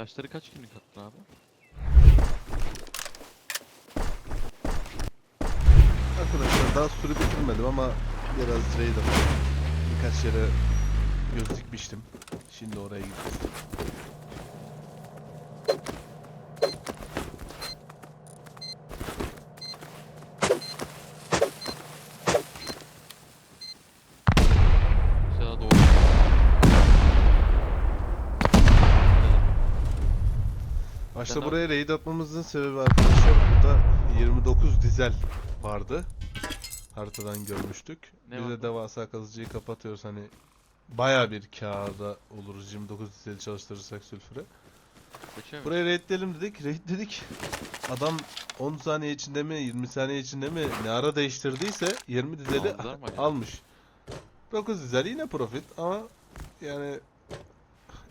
Taşları kaç günlük attın abi? Arkadaşlar daha sürü bitirmedim ama biraz raid. Birkaç yere göz dikmiştim. Şimdi oraya gideceğiz. Sen buraya raid atmamızın sebebi arkadaşlar burada 29 dizel vardı. Haritadan görmüştük. Ne Biz de devasa kazıcıyı kapatıyoruz hani baya bir kârda oluruz 29 dizeli çalıştırırsak sülfüre. Geçiyor mu? Buraya raidleyelim dedik, raid dedik. Adam 10 saniye içinde mi 20 saniye içinde mi ne ara değiştirdiyse 20 dizeli Aldılar mı acaba? almış. 9 dizel yine profit ama yani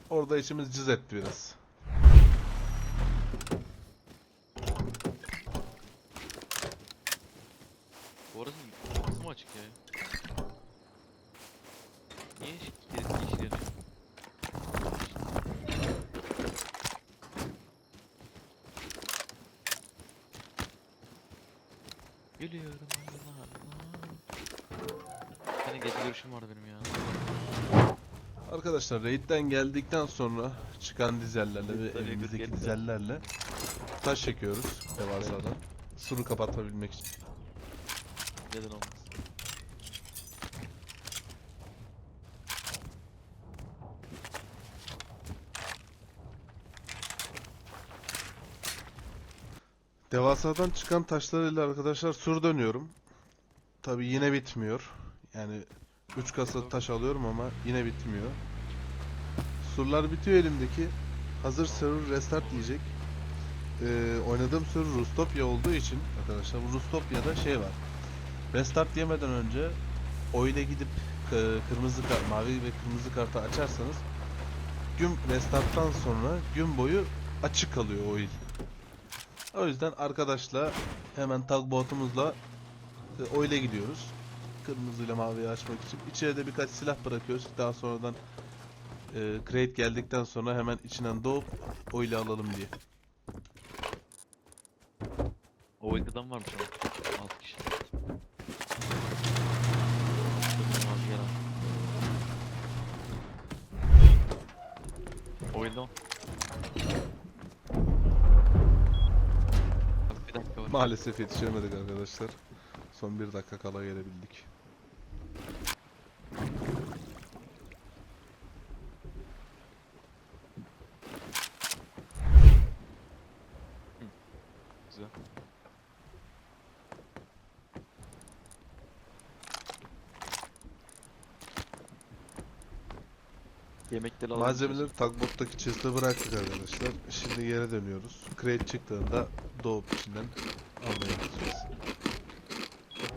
orada içimiz cız etti biraz. Bu arada kapısı mı açık ya? Niye yeşil yeşil yanıyor? Geliyorum aynalarla. Senin gece görüşüm vardı benim ya. Arkadaşlar raid'den geldikten sonra çıkan dizellerle ve elimizdeki dizellerle taş çekiyoruz devasadan. Suru kapatabilmek için. Neden olmaz? Devasadan çıkan taşlarıyla arkadaşlar sur dönüyorum. Tabi yine bitmiyor. Yani 3 kasa taş alıyorum ama yine bitmiyor. Surlar bitiyor elimdeki. Hazır server restart diyecek. Ee, oynadığım server Rustopia olduğu için arkadaşlar bu Rustopia'da şey var. Restart yemeden önce oyuna gidip e, kırmızı kart, mavi ve kırmızı kartı açarsanız gün restarttan sonra gün boyu açık kalıyor oyun. O yüzden arkadaşla hemen tugboat'umuzla e, oyla gidiyoruz. Kırmızıyla maviyi açmak için. İçeri de birkaç silah bırakıyoruz. Daha sonradan e, crate geldikten sonra hemen içinden doğup oyla alalım diye. O uykudan varmış ama. 6 kişi. Oyunda? Abi bir dakika var. Maalesef yetişemedik arkadaşlar. Son bir dakika kala gelebildik. Güzel. Yemekleri alalım. Malzemeleri tugboat'taki chest'e bıraktık arkadaşlar. Şimdi geri dönüyoruz. Crate çıktığında doğup içinden almaya gideceğiz. Çok.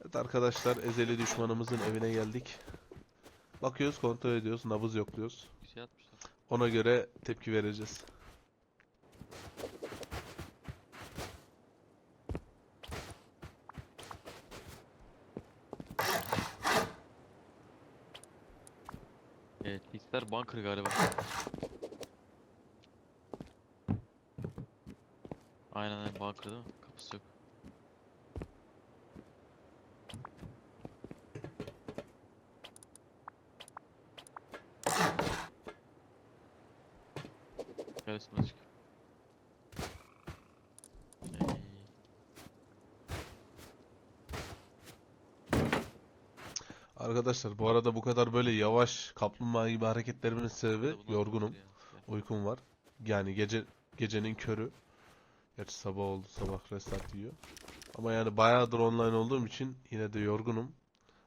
Evet arkadaşlar ezeli düşmanımızın evine geldik. Bakıyoruz kontrol ediyoruz nabız yokluyoruz. Bir şey atmışlar. Ona göre tepki vereceğiz. Evet, hisler bunker galiba. Aynen aynen bunker değil mi? Kapısı yok. Gel üstüme Arkadaşlar bu arada bu kadar böyle yavaş kaplumbağa gibi hareketlerimin sebebi yorgunum. Uykum var. Yani gece gecenin körü. Gerçi sabah oldu. Sabah restart yiyor. Ama yani bayağıdır online olduğum için yine de yorgunum.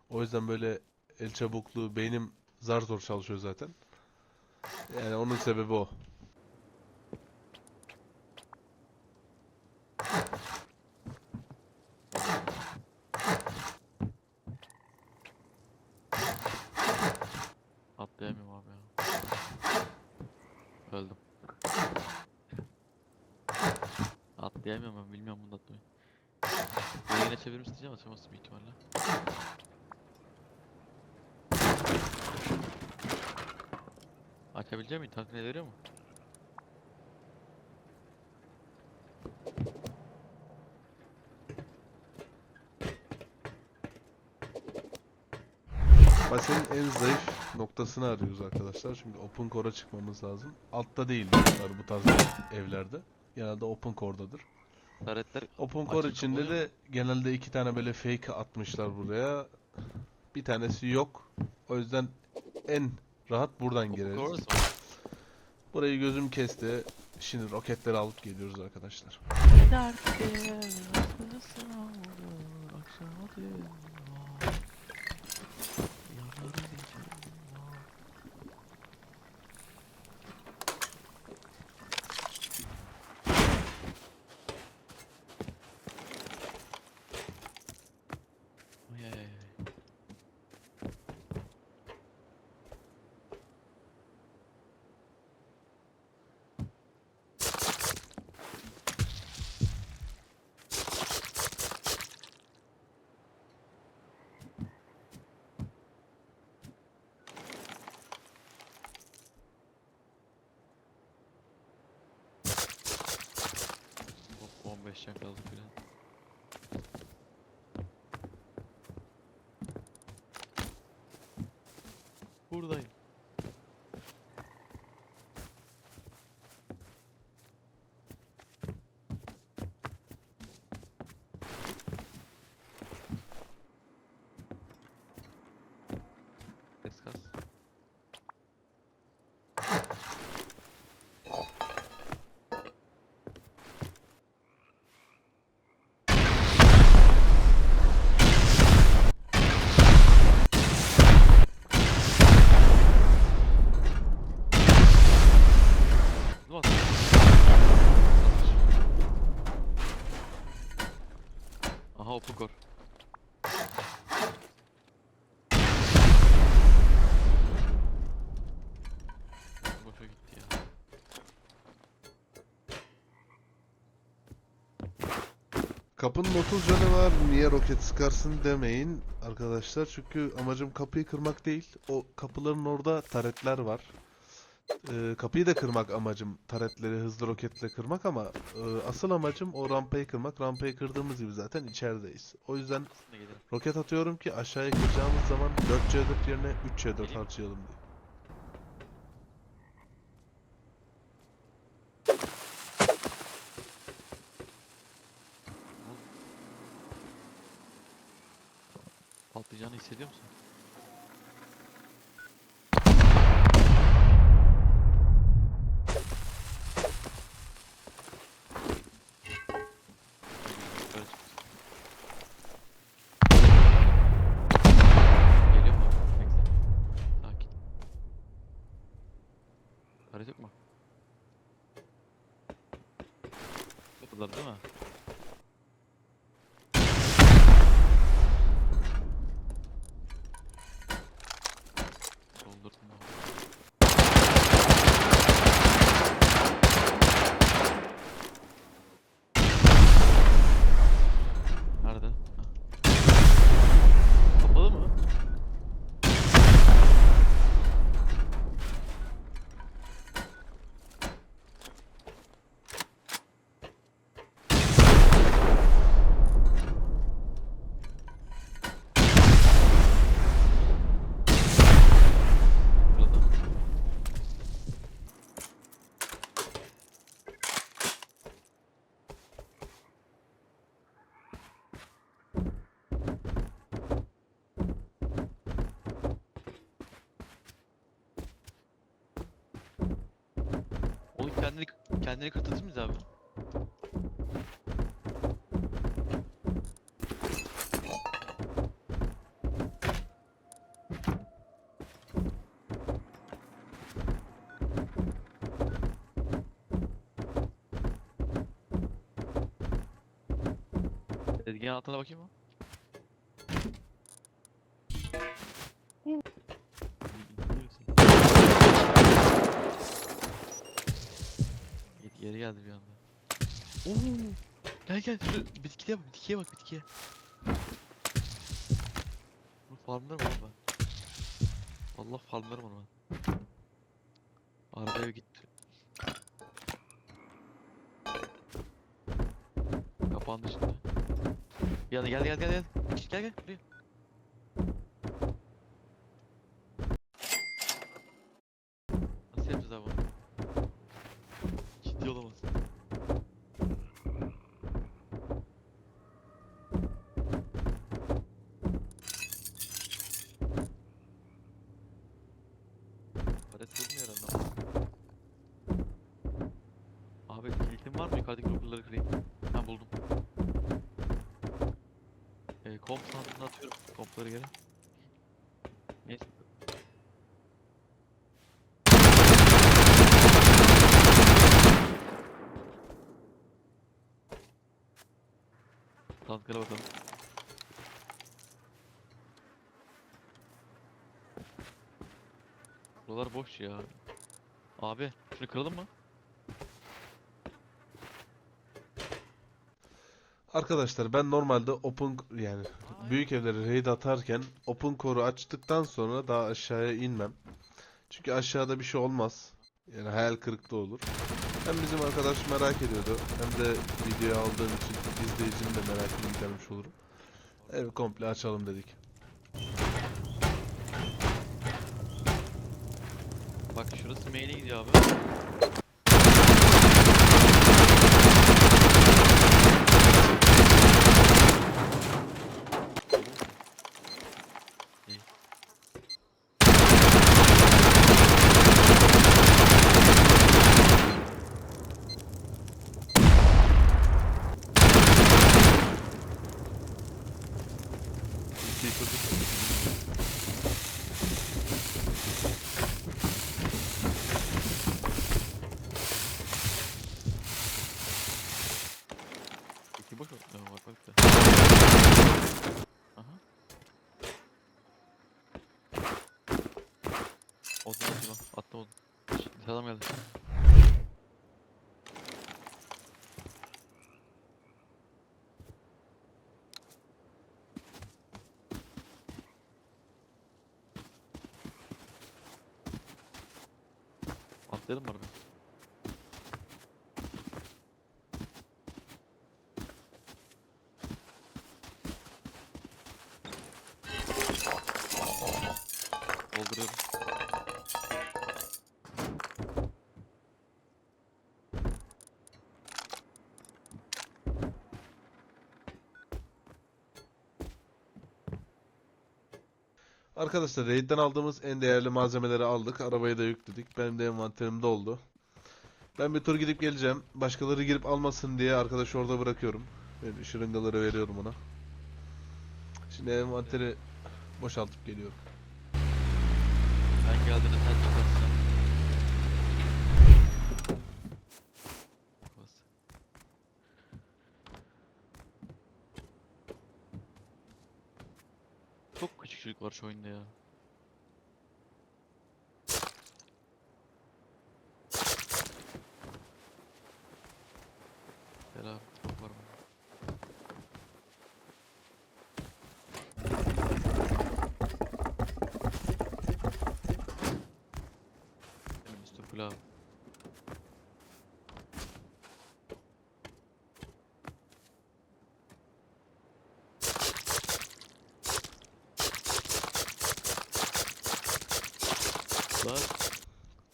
O yüzden böyle el çabukluğu, beynim zar zor çalışıyor zaten. Yani onun sebebi o. Atlayamıyorum abi ya. Öldüm. Atlayamıyorum ben bilmiyorum bunu atmayı. Yine çevirir misin diyeceğim açamazsın bir ihtimalle. Açabilecek miyim? Tank ne veriyor mu? Basenin en zayıf noktasını arıyoruz arkadaşlar. Çünkü open core'a çıkmamız lazım. Altta değil bunlar bu tarz evlerde. Genelde open core'dadır. Taretler Open core içinde oluyor de genelde iki tane böyle fake atmışlar buraya. Bir tanesi yok. O yüzden en rahat buradan gireriz. Burayı gözüm kesti. Şimdi roketleri alıp geliyoruz arkadaşlar. Ay Hop 15 can kaldı filan. Buradayım. Ses kas. Bak. Aha open core. Boşa gitti ya. Kapının 30 canı var. Niye roket sıkarsın demeyin arkadaşlar. Çünkü amacım kapıyı kırmak değil. O kapıların orada taretler var. Ee, kapıyı da kırmak amacım. Taretleri hızlı roketle kırmak ama e, asıl amacım o rampayı kırmak. Rampayı kırdığımız gibi zaten içerideyiz. O yüzden roket atıyorum ki aşağıya kıracağımız zaman 4C4 yerine 3C4 Geleyim. harcayalım diye. Patlayacağını hissediyor musun? Hareket mu? Kapılar değil mi? Doldurdum abi. Nerede? Ha. Kapalı mı? Burada. Oğlum kendini kendini kırtırdın mı abi? Tezgahın altına bakayım mı? Geri geldi bir anda. Oo. Gel gel şu bitkiye bak bitkiye bak bitkiye. Bu farmlarım ama. Allah farmlarım onu ben. Arabaya gitti. Kapandı şimdi. Gel gel gel gel gel. Gel gel buraya. Nasıl yapacağız abi bunu? Ciddi olamazsın. Palet bulmuyor herhalde ama. Abi kilitim var mı? Yukarıdaki lokerları kırayım. Ha buldum. Ee, komp sandığına atıyorum kompları geri. Neyse. Tanklara bakalım. Buralar boş ya. Abi şunu kıralım mı? Arkadaşlar ben normalde open yani büyük evlere raid atarken open core'u açtıktan sonra daha aşağıya inmem. Çünkü aşağıda bir şey olmaz. Yani hayal kırıklığı olur. Hem bizim arkadaş merak ediyordu hem de videoyu aldığım için izleyicinin de merakını gidermiş olurum. Evi komple açalım dedik. Bak şurası main'e gidiyor abi. İyi. İyi, çocuk. İki boş mu? Tamam bak bak da. Aha. Odun atayım al. Attım odun. Selam geldi. Atlayalım mı arabaya? Arkadaşlar raid'den aldığımız en değerli malzemeleri aldık. Arabaya da yükledik. Benim de envanterimde oldu. Ben bir tur gidip geleceğim. Başkaları girip almasın diye arkadaşı orada bırakıyorum. Ben şırıngaları veriyorum ona. Şimdi envanteri boşaltıp geliyorum. Ben geldiğinde sen tutarsın. Var şu oyunda ya. Gel abi, çok var mı? Benim üstüm full abi. Lan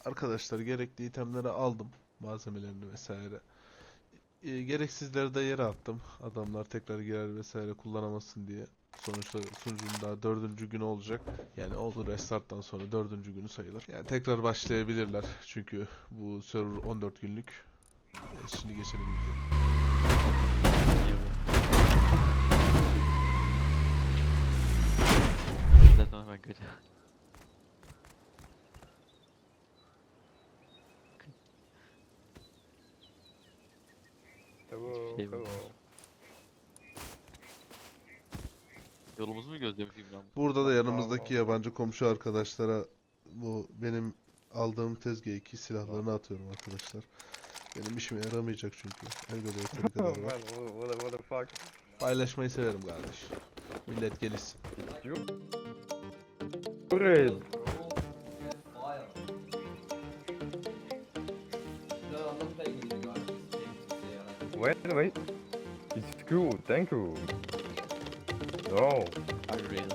Arkadaşlar gerekli itemleri aldım. Malzemelerini vesaire. E, gereksizleri de yere attım. Adamlar tekrar girer vesaire kullanamasın diye. Sonuçta sunucunun daha dördüncü günü olacak. Yani oldu restarttan sonra dördüncü günü sayılır. Yani tekrar başlayabilirler. Çünkü bu server 14 günlük. E, şimdi geçelim bu. Zaten kaçacağım. Hello. Yolumuzu mu gözlemişim lan? Burada da yanımızdaki yabancı komşu arkadaşlara bu benim aldığım tezgah iki silahlarını atıyorum arkadaşlar. Benim işime yaramayacak çünkü. Elbette yeteri kadar Man, var. what, what, the- what the fuck? Paylaşmayı severim kardeş. Millet gelişsin. You? Wait, wait. It's cool, thank you. No. Unreal.